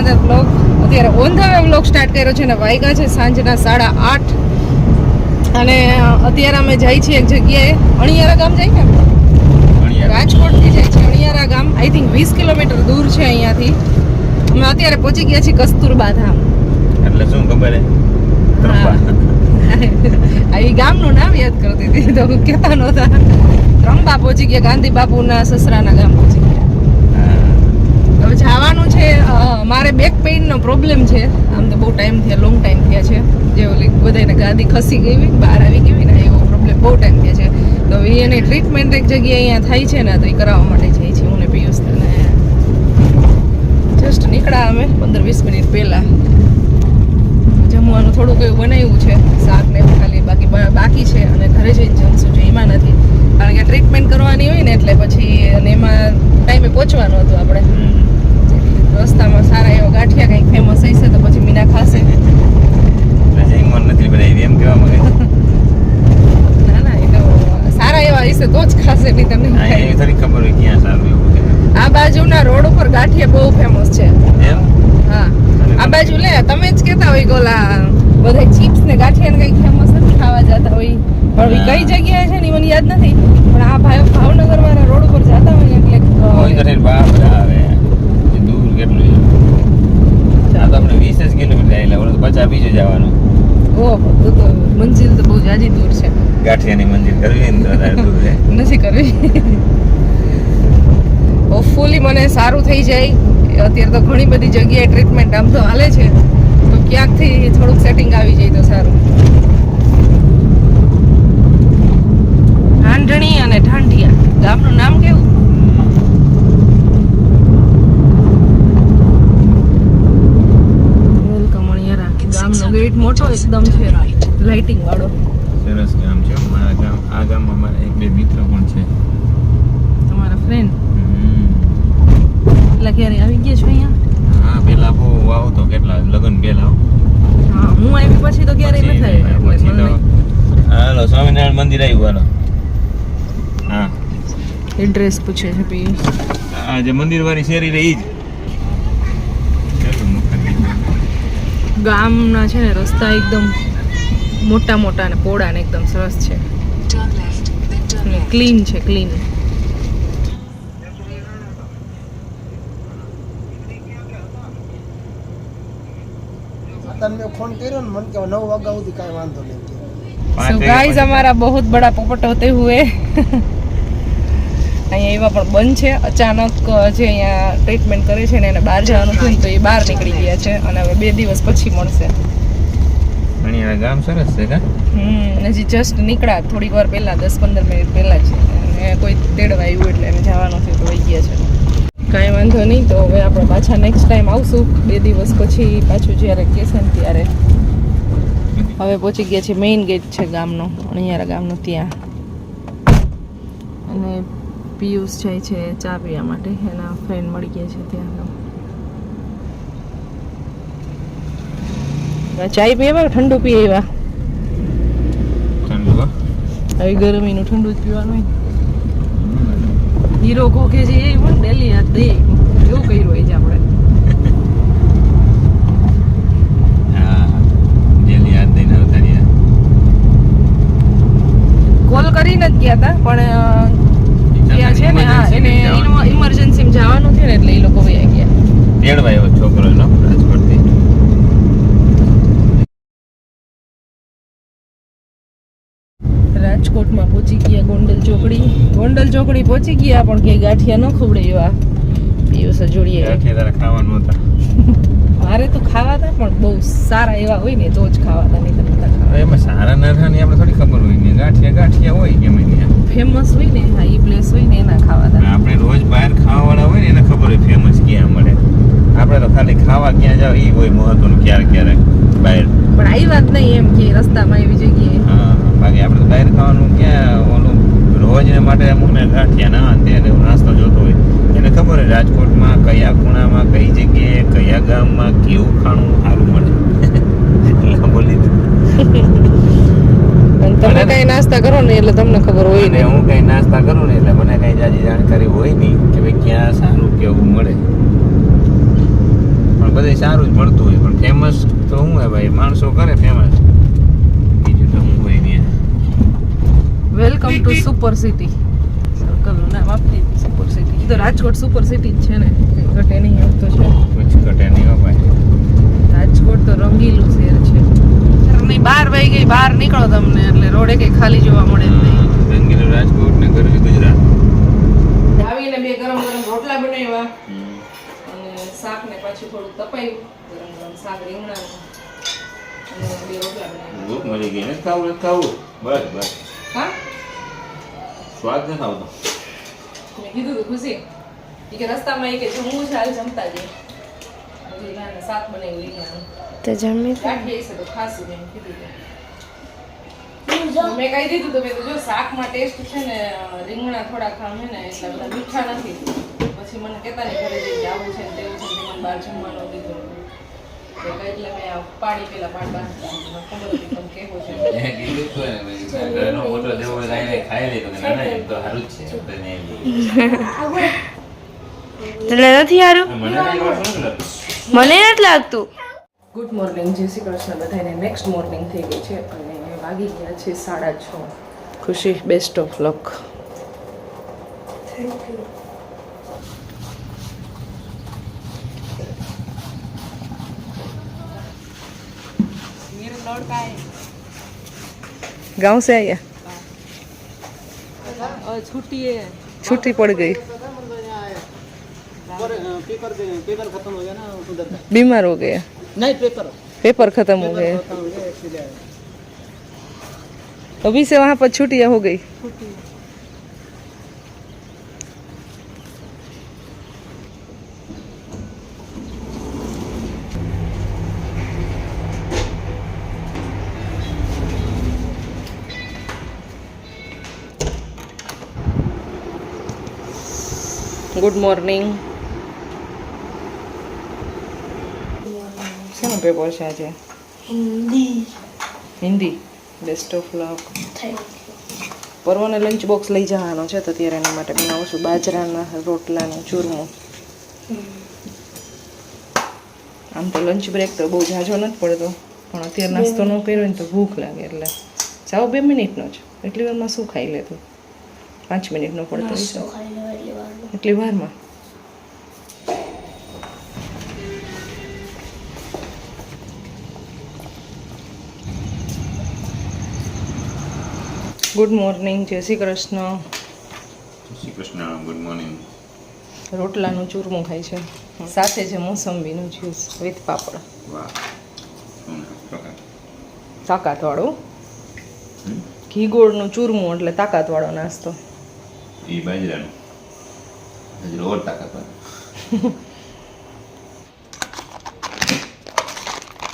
Another blog અત્યારે on the way blog start કર્યો છે ને વાગ્યા છે સાંજના સાડા આઠ. અને અત્યારે અમે જઈ છીએ એક જગ્યાએ અણિયારા ગામ જઈએ ને? રાજકોટથી જાય છે અણિયારા ગામ. આઈ થિંક વીસ કિલોમીટર દૂર છે અહીંયાથી. અમે અત્યારે પહોંચી ગયા છીએ કસ્તુરબા ધામ. એટલે શું ખબર હે? ગામનું નામ યાદ કરતી હતી તો કહેતા નહોતા. ત્રંબા પહોંચી ગયા ગાંધી બાપુના સસરાના ગામ પહોંચી જવાનું છે મારે બેક પેઇનનો પ્રોબ્લેમ છે. આમ તો બહુ ટાઈમ થયા લોંગ ટાઈમ થયા છે. જે ઓલી બધાને ગાદી ખસી ગઈ બહાર આવી ગઈ ને, એવો પ્રોબ્લેમ બહુ ટાઈમ થયા છે. તો હવે એની ટ્રીટમેન્ટ એક જગ્યાએ અહીંયા થાય છે ને, તો એ કરાવવા માટે જઈએ છીએ હું ને પિયુષ અને જસ્ટ નીકળ્યા અમે પંદર વીસ મિનિટ પહેલાં. જમવાનું થોડુંક એવું બનાવ્યું છે, શાક ને એવું ખાલી, બાકી બાકી છે, અને ઘરે જઈને જમશું જો એમાં નથી. કારણ કે ટ્રીટમેન્ટ કરવાની હોય ને, એટલે પછી અને એમાં ટાઈમે પહોંચવાનું હતું આપણે. રસ્તામાં સારા એવા ગાંઠિયા કંઈક ફેમસ હશે તો પછી મીના ખાશે. જઈમવાનું નથી બનાવી એમ કહેવા માંગે ના ના એ તો સારા એવા હશે તો જ ખાશે નહીં તમને થોડી ખબર હોય ક્યાં સારું એવું આ બાજુના રોડ ઉપર ગાંઠિયા બહુ ફેમસ છે. એમ? હા. આ બાજુ લે તમે જ કહેતા હોય કે ઓલા બધા ચિપ્સ ને ગાંઠિયા ને કંઈક ફેમસ નથી ખાવા જતા હોય પણ ઈ કઈ જગ્યાએ છે ને ઈ મને યાદ નથી પણ આ ભાઈ ભાવનગર વાળા રોડ ઉપર જતા હોય ને એટલે હોય તો ઠેર બાપ રે આવે એ દૂર કેટલું છે આ તો આપણે વીસ જ કિલોમીટર આવેલા ઓલું તો પચાસ બીજું જવાનું? ઓહો તો તો મંજિલ તો બહુ જાજી દૂર છે. ગાંઠિયાની મંદિર કરવી ને દૂર છે નથી કરવી. હોપફુલી મને સારું થઈ જાય. અત્યારે તો ઘણી બધી જગ્યાએ ટ્રીટમેન્ટ આમ તો હાલે છે. તો ક્યાંકથી થોડુંક સેટિંગ આવી જાય તો સારું. ઢાંઢણી અને ઢાંઢિયા ગામનું નામ કેવું વેલકમ અણિયારા ગામનો ગેટ મોટો એકદમ છે લાઇટિંગ વાળો. સરસ ગામ છે. મારા ગામ આ ગામમાં મારા એક બે મિત્ર પણ છે. તમારા ફ્રેન્ડ. એટલે ક્યારે આવી ગયા છો અહીંયા? હા પેલા બહુ આવતો કેટલા? લગ્ન પેલા. હા હું આવી પછી તો ક્યારેય નથી આવી. પછી તો હાલો સ્વામિનારાયણ મંદિર આવ્યું હાલો. હા. એડ્રેસ પૂછે છે પી આ જે મંદિર વાળી શેરી રહી જ કેટલું મોટું મંદિર. ગામના છે ને રસ્તા એકદમ મોટા મોટા ને પોળા ને એકદમ સરસ છે. ક્લીન છે ક્લીન તને ફોન કર્યો ને મને કે 9 વાગ્યા સુધી કાઈ વાંધો નહીં. સો ગાઈઝ અમારા બહુત બડા પોપટ હોતે હુએ. અહીંયા એવા પણ બંધ છે. અચાનક જે અહીંયા ટ્રીટમેન્ટ કરે છે ને એને બહાર જવાનું થયું તો એ બહાર નીકળી ગયા છે અને હવે બે દિવસ પછી મળશે. અણિયારા ગામ સરસ છે કા? હમ હજી જસ્ટ નીકળ્યા. થોડીક વાર પહેલા દસ પંદર મિનિટ પહેલા જ. અને કોઈ તેડવા આવ્યું એટલે એને જવાનું થયું તો વહી ગયા છે. કાંઈ વાંધો નહીં તો હવે આપણે પાછા નેક્સ્ટ ટાઈમ આવશું. બે દિવસ પછી પાછું જ્યારે કહેશે ને ત્યારે. હવે પહોંચી ગયા છે મેઇન ગેટ છે ગામનો અણિયારા ગામનો ત્યાં. અને પિયુષ જાય છે ચા પીવા માટે. એના ફ્રેન્ડ મળી ગયા છે ત્યાં ચાય પીવા ઠંડુ પી એવા. આવી ગરમીનું ઠંડુ જ પીવાનું હોય હીરો કોકે છે એ પણ ડેલી હાથ દે. એવું કર્યું હોય છે આપણે. કોલ કરીને જ ગયા હતા પણ છે ને હા એને ઇમરજન્સીમાં જવાનું. છે ને એટલે એ લોકો વયા ગયા. તેડવા આવ્યો છોકરો એનો રાજકોટથી. રાજકોટમાં પહોંચી ગયા ગોંડલ ચોકડી. ગોંડલ ચોકડી પહોંચી ગયા પણ કે ગાંઠિયા ન ખવડે એવા દિવસ જોડીએ. ખાવાનું હતા. મારે તો ખાવા હતા પણ બહુ સારા એવા હોય ને તો જ ખાવા હતા નહીં તો નતા એમાં સારા નરસાની આપણે થોડી ખબર હોય ને ગાંઠિયા ગાંઠિયા હોય કે મેં ફેમસ હોય ને હા એ પ્લેસ હોય ને એના ખાવા હતા આપણે રોજ બહાર ખાવાવાળા હોય ને એને ખબર હોય ફેમસ ક્યાં મળે. આપણે તો ખાલી ખાવા ક્યાં જાવ એ હોય મહત્વનું ક્યારેક ક્યારેક બહાર. પણ આવી વાત નહીં એમ કે રસ્તામાં એવી જગ્યાએ. હા બાકી આપણે તો બહાર ખાવાનું ક્યાં ઓલું રોજને માટે અમુકને ગાંઠિયા ના તે ને નાસ્તો જોતો હોય. ખબર હોય રાજકોટમાં કયા ખૂણામાં કઈ જગ્યાએ કયા ગામમાં કેવું ખાણું સારું મળે? બોલી અને તમે કઈ નાસ્તા કરો ને એટલે તમને ખબર હોય ને હું કઈ નાસ્તા કરું ને એટલે મને કઈ જાજી જાણકારી હોય નહીં કે ભાઈ ક્યાં સારું કેવું મળે. પણ બધે સારું જ મળતું હોય. પણ ફેમસ તો શું હોય ભાઈ? માણસો કરે ફેમસ બીજું તો શું હોય ને welcome to super city circle નામ આપી દીધું. સુપર સિટી એ તો રાજકોટ સુપર સિટી જ છે ને? કંઈ ઘટે નહીં એવું તો છે. પછી ઘટે નહીં હો ભાઈ. રાજકોટ તો રંગીલું શહેર છે. શહેરની બહાર વહી ગઈ બહાર નીકળો તમને એટલે રોડે કઈ ખાલી જોવા મળે જ નહીં. રંગીલું રાજકોટ ને ગરવી ગુજરાત. આવીને બે ગરમ ગરમ રોટલા બનાવ્યા. અને શાક ને પાછું થોડું તપાયું. ગરમ ગરમ શાક રીંગણાનું. બે રોટલા બનાવ્યા. ભૂખ મળી ગઈ ને. ખાવું ખાવું. બસ બસ. હા? સ્વાદ નથી આવતો. મેં કીધું તું ખુશી? એ કે રસ્તામાં એ કે જમવું છે હાલ જમતા જઈએ. ના ના શાક બનાવ્યું રીંગણાનું તો જમી તો મેં કીધું તું. મેં કહી દીધું તો મેં જો શાકમાં ટેસ્ટ છે ને રીંગણા થોડાક આમ છે ને એટલા બધા મીઠા નથી. પછી મને કહેતા નહીં ઘરે જઈને આવું છે ને તેવું છે ને તે મને બહાર જમવાનું એટલે મેં આ પેલા પાડ મને ખબર હતી તમે કેવો છે. કીધું હતું એને, મેં કીધું, ઘરનો મોટો જેવો હોય ખાઈ લે તો કે ના ના એમ તો સારું જ છે આપણે તને નથી સારું મને નથી લાગતું. ગુડ મોર્નિંગ જય શ્રી કૃષ્ણ. બધાને નેક્સ્ટ મોર્નિંગ થઈ ગઈ છે અને વાગી ગયા છે સાડા છ. ખુશી બેસ્ટ ઓફ લક गाँव से आया छुट्टी है। छुट्टी पड़ गई। पेपर पेपर खत्म हो गया ना उधर का? बीमार हो गया। नहीं पेपर। पेपर खत्म हो गए गया। अभी से वहाँ पर छुट्टियाँ हो गई। ગુડ મોર્નિંગ શેનો પેપર છે આજે? Hindi. Hindi. Best of luck પર્વને લંચ બોક્સ લઈ જવાનો છે તો ત્યારે એના માટે બનાવું છું બાજરાના રોટલાનું ચૂરમું. આમ તો લંચ બ્રેક તો બહુ ઝાઝો નથી પડતો પણ અત્યારે નાસ્તો ન કર્યો ને તો ભૂખ લાગે એટલે. જાઓ બે મિનિટનો જ. એટલી વારમાં શું ખાઈ લેતું પાંચ મિનિટનો પડતો એટલી વારમાં. ગુડ મોર્નિંગ જય શ્રી કૃષ્ણ. જય શ્રી કૃષ્ણ ગુડ મોર્નિંગ રોટલાનું ચૂરમું ખાય છે. સાથે છે મોસંબીનું જ્યુસ વિથ પાપડ. તાકાતવાળું. ઘી ગોળનું ચૂરમું એટલે તાકાતવાળો નાસ્તો. એ બાજરાનું. બાજરો ઓર તાકાત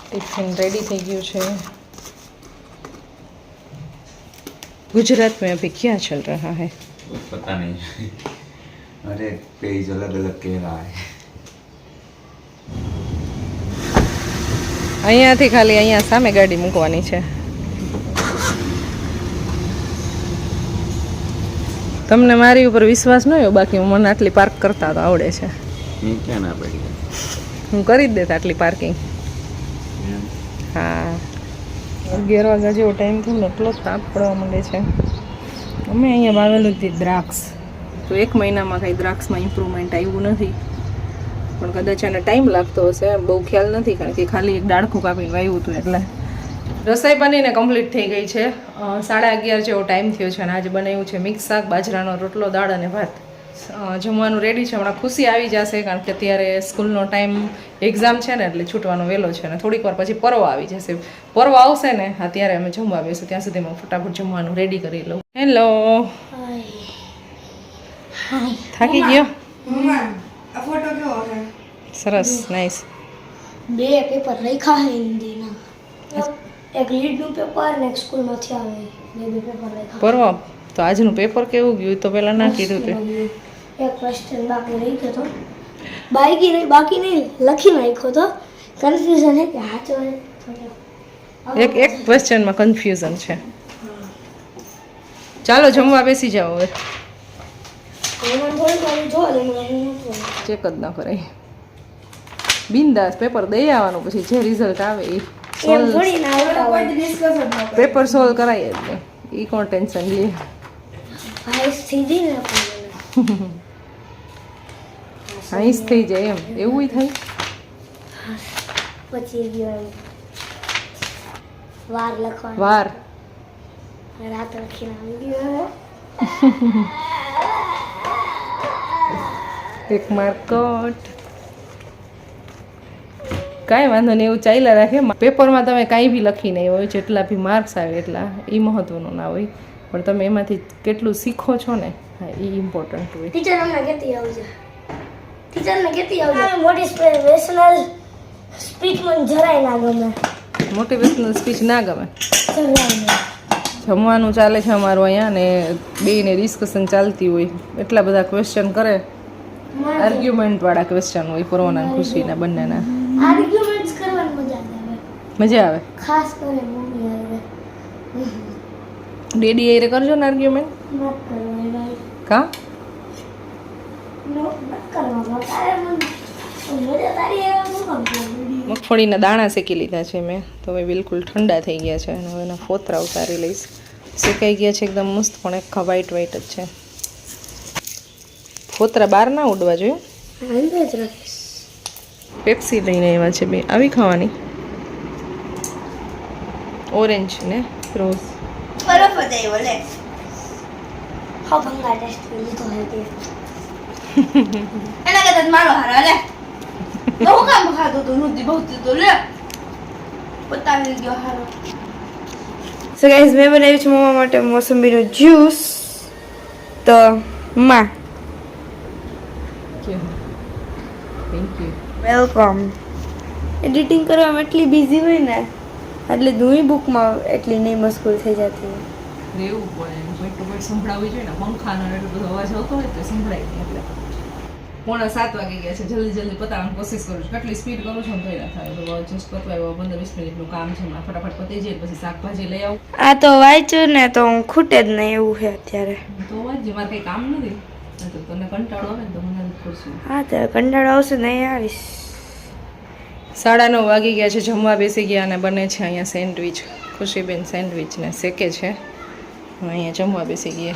ટિફિન રેડી થઈ ગયું છે गुजरात में अभी क्या चल रहा है पता नहीं अरे पेज अलग अलग कह रहा है અહીંયાથી ખાલી અહીંયા સામે ગાડી મૂકવાની છે તમને મારી ઉપર વિશ્વાસ ન હોય બાકી મને આટલી પાર્ક કરતા તો આવડે છે. હું કરી જ દેતા આટલી પાર્કિંગ હા. અગિયાર વાગ્યા જેવો ટાઈમ થયો ને એટલો તાપ પડવા માંડે છે. અમે અહીંયા વાવેલું હતી દ્રાક્ષ. તો એક મહિનામાં કંઈ દ્રાક્ષમાં ઇમ્પ્રુવમેન્ટ આવ્યું નથી. પણ કદાચ એને ટાઈમ લાગતો હશે બહુ ખ્યાલ નથી કારણ કે ખાલી એક ડાળખું કાપીને વાવ્યું હતું એટલે. રસોઈ બનીને કમ્પ્લીટ થઈ ગઈ છે. સાડા અગિયાર જેવો ટાઈમ થયો છે અને આજે બનાવ્યું છે મિક્સ શાક બાજરાનો રોટલો દાળ અને ભાત. જમવાનું રેડી છે. હમણાં ખુશી આવી જશે કારણ કે અત્યારે સ્કૂલનો ટાઈમ એક્ઝામ છે ને એટલે છૂટવાનો વહેલો છે અને થોડીક વાર પછી પર્વ આવી જશે. પર્વ આવશે ને હા ત્યારે અમે જમવા બેસું. ત્યાં સુધીમાં ફટાફટ જમવાનું રેડી કરી લઉં. હેલો થાકી ગયો? સરસ નાઈસ બે પેપર લખ્યા છે હિન્દીના. એક લીડનું પેપર ને એક સ્કૂલમાંથી આવે બે બે પેપર લખ્યા. પરવા તો આજનું પેપર કેવું ગયું? તો પહેલાં ના કીધું તે. એક ક્વેશ્ચન બાકી રહી ગયો તો. બાકી નહીં બાકી નહીં લખી નાખ્યો તો. કન્ફ્યુઝન હે કે હાચો એક એક ક્વેશ્ચનમાં કન્ફ્યુઝન છે. ચાલો જમવા બેસી જાઓ હવે. ચેક જ ન કરાય. બિંદાસ પેપર દઈ આવવાનું પછી જે રિઝલ્ટ આવે એ. એમ ના પેપર સોલ્વ કરાય એટલે એ કોણ ટેન્શન લે. હાઈસ થઈ જાય એમ. એવું થાય? પછી વાર લખવા વાર. રાત લખીને આવી ગયો એક માર્ક કટ. કાંઈ વાંધો નહીં એવું ચાલ્યા રાખે. પેપરમાં તમે કાંઈ બી લખી નહીં હોય જેટલા બી માર્ક્સ આવે એટલા એ મહત્વનું ના હોય. પણ તમે એમાંથી કેટલું શીખો છો ને હા એ ઇમ્પોર્ટન્ટ હોય. ટીચર અમને કેતી આવજો. ટીચરને કેતી આવજો. મોટિવેશનલ સ્પીચ મને જરાય ના ગમે. મોટિવેશનલ સ્પીચ ના ગમે? જમવાનું ચાલે છે અમારું અહીંયા ને બેને ડિસ્કશન ચાલતી હોય. એટલા બધા ક્વેશ્ચન કરે. આર્ગ્યુમેન્ટ વાળા ક્વેશ્ચન હોય પૂર્વના ખુશીના બંનેના. આર્ગ્યુમેન્ટ્સ કરવાની મજા આવે. મજા આવે? ખાસ કરીને મમ્મી આવે ડેડી એરે કરજો ને આર્ગ્યુમેન્ટ મત કરવાની ભાઈ. કા? મગફળીના દાણા શેકી લીધા છે મેં. તો હવે બિલકુલ ઠંડા થઈ ગયા છે અને હવે એના ફોતરા ઉતારી લઈશ. શેકાઈ ગયા છે એકદમ મસ્ત પણ એક વ્હાઈટ વ્હાઈટ જ છે. ફોતરા બહાર ના ઉડવા જોઈએ. પેપ્સી લઈને આવ્યા છે બે. આવી ખાવાની? ઓરેન્જ ને રોઝ બરફ જ આવ્યો લે. હા ભંગા ટેસ્ટ લીધો હે એના કરતા મારો હારા લે. તો કામ ખાતો તો નુધી બહુ તો લે. બતાવી ગયો હારો. સો ગાઈઝ મેં બનાવ્યું છે મમ્મા માટે મોસંબીનો જ્યુસ તો માં. થેન્ક યુ વેલકમ એડિટિંગ કરવામાં એટલી બિઝી હોય ને એટલે દુઈ બુકમાં એટલી નહીં મશગુલ થઈ જતી. રહેવું પડે ટુ પોઈન્ટ સંભળાવવી જોઈએ ને પંખાનો એટલો બધો અવાજ આવતો હોય તો સંભળાય નહીં એટલે. પોણા સાત વાગી ગયા છે જલ્દી જલ્દી પતાવવાની કોશિશ કરું છું. કેટલી સ્પીડ કરું છું ને તોય ના થાય. તો જસ્ટ પતવાય પંદર વીસ મિનિટનું કામ છે હમણાં ફટાફટ પતી જાય પછી શાકભાજી લઈ આવું. આ તો વાંચ્યું ને તો હું ખૂટે જ નહીં એવું છે અત્યારે. તો વાંચ્યું મારે કંઈ કામ નથી. હા તો કંટાળો આવશે ને આવીશ. સાડા નવ વાગી ગયા છે જમવા બેસી ગયા અને બને છે અહીંયા સેન્ડવિચ. ખુશીબેન સેન્ડવિચને શેકે છે. અહીંયા જમવા બેસી ગયા.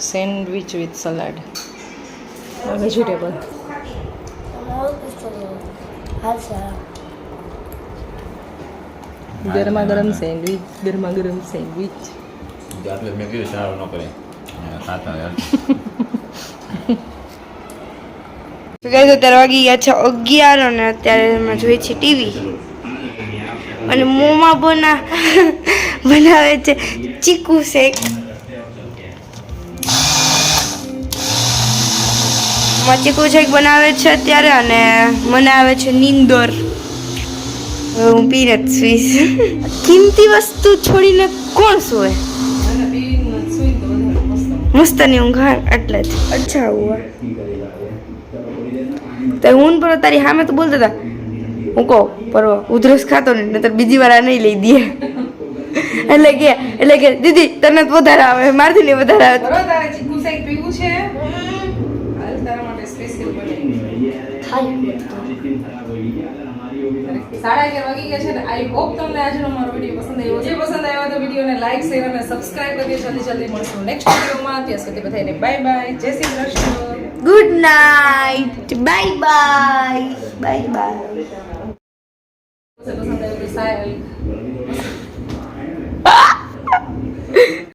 Sandwich with salad. વેજીટેબલ. ગરમા ગરમ સેન્ડવિચ ગરમા ગરમ સેન્ડવિચ. એટલે મેં કીધું સારું ન કરે. ખાતા અત્યારે વાગી ગયા છે અગિયાર અને અત્યારે જોઈએ છે ટીવી અને મોમાં બના બનાવે છે ચીકુ શેક. ચીકુ શેક બનાવે છે અત્યારે અને મને આવે છે નીંદોર. હું પી નથી કિંમતી વસ્તુ છોડીને કોણ સુવે? મસ્તની ઊંઘ એટલે જ અચ્છા હુઆ તો હું પર તારી સામે તો બોલતા હતા હું કહું પર ઉધરસ ખાતો ને નતર બીજી વાર આ નહીં લઈ દે. એટલે કે એટલે કે દીદી તને તો વધારે આવે મારથી નહીં વધારે આવે. તારે ચીકુ શેક પીવું છે? તારા માટે સ્પેશિયલ બનાવી થાય સાડા અગિયાર વાગી ગયા છે ને આઈ હોપ તમને આજનો મારો વીડિયો પસંદ આવ્યો જે પસંદ આવ્યો તો વિડીયોને લાઈક શેર અને સબસ્ક્રાઇબ કરી જલ્દી જલ્દી મળશું નેક્સ્ટ વિડીયોમાં. ત્યાં સુધી બધાને બાય બાય જય Shri Krishna. Good night bye bye bye bye પસંદ આવ્યું